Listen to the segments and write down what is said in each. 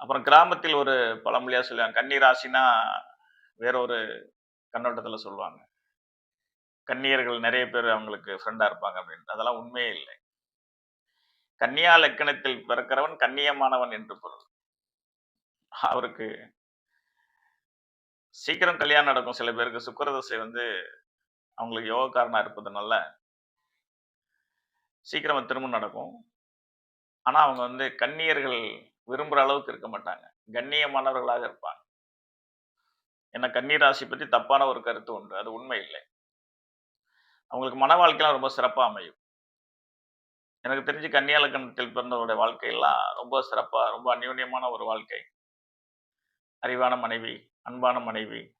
அப்புறம் கிராமத்தில் ஒரு பழமொழியா சொல்லுவாங்க கண்ணீர் ராசினா வேற ஒரு கண்ணோட்டத்தில் சொல்லுவாங்க. கன்னியர்கள் நிறைய பேர் அவங்களுக்கு ஃப்ரெண்டாக இருப்பாங்க அப்படின்னு. அதெல்லாம் உண்மையே இல்லை. கன்னியா லக்கணத்தில் பிறக்கிறவன் கண்ணியமானவன் என்று பொருள். அவருக்கு சீக்கிரம் கல்யாணம் நடக்கும். சில பேருக்கு சுக்கரதசை வந்து அவங்களுக்கு யோகக்காரனாக இருப்பதுனால சீக்கிரமாக திருமணம் நடக்கும். ஆனால் அவங்க வந்து கன்னியர்கள் விரும்புகிற அளவுக்கு இருக்க மாட்டாங்க. கண்ணியமானவர்களாக இருப்பாங்க. ஏன்னா கன்னிராசி பற்றி தப்பான ஒரு கருத்து உண்டு. அது உண்மை இல்லை. அவங்களுக்கு மன வாழ்க்கையெல்லாம் ரொம்ப சிறப்பாக அமையும். எனக்கு தெரிஞ்சு கன்னியாலக்கணத்தில் பிறந்தவருடைய வாழ்க்கையெல்லாம் ரொம்ப சிறப்பாக ரொம்ப அந்யூன்யமான ஒரு வாழ்க்கை. அறிவான மனைவி அன்பான மனைவி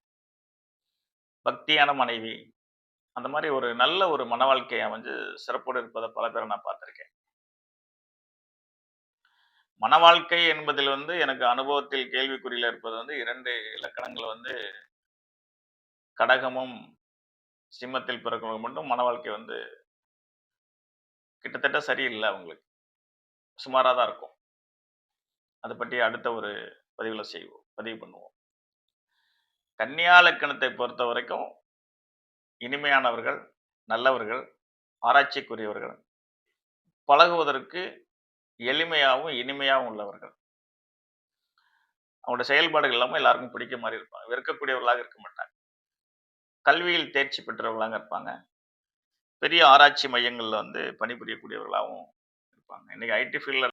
பக்தியான மனைவி. அந்த மாதிரி ஒரு நல்ல ஒரு மன வாழ்க்கையை அமைஞ்சு சிறப்போடு இருப்பதை பல பேரை நான் பார்த்துருக்கேன். மன வாழ்க்கை என்பதில் வந்து எனக்கு அனுபவத்தில் கேள்விக்குறியில் இருப்பது வந்து இரண்டு இலக்கணங்கள் வந்து கடகமும் சிம்மத்தில் பிறக்கிறவங்க மட்டும் மன வாழ்க்கை வந்து கிட்டத்தட்ட சரியில்லை அவங்களுக்கு. சுமாராக தான் இருக்கும். அதை பற்றி அடுத்த ஒரு பதிவில் செய்வோம் பதிவு பண்ணுவோம். கன்னியா லக்கணத்தை பொறுத்த வரைக்கும் இனிமையானவர்கள் நல்லவர்கள் ஆராய்ச்சிக்குரியவர்கள் பழகுவதற்கு எளிமையாகவும் இனிமையாகவும் உள்ளவர்கள். அவங்களோட செயல்பாடுகள் எல்லாமே எல்லாருக்கும் பிடிக்க மாதிரி இருப்பாங்க. வெறுக்கக்கூடியவர்களாக இருக்க மாட்டாங்க. கல்வியில் தேர்ச்சி பெற்றவர்களாக இருப்பாங்க. பெரிய ஆராய்ச்சி மையங்களில் வந்து பணிபுரியக்கூடியவர்களாகவும் இருப்பாங்க. இன்னைக்கு ஐடி ஃபீல்டில்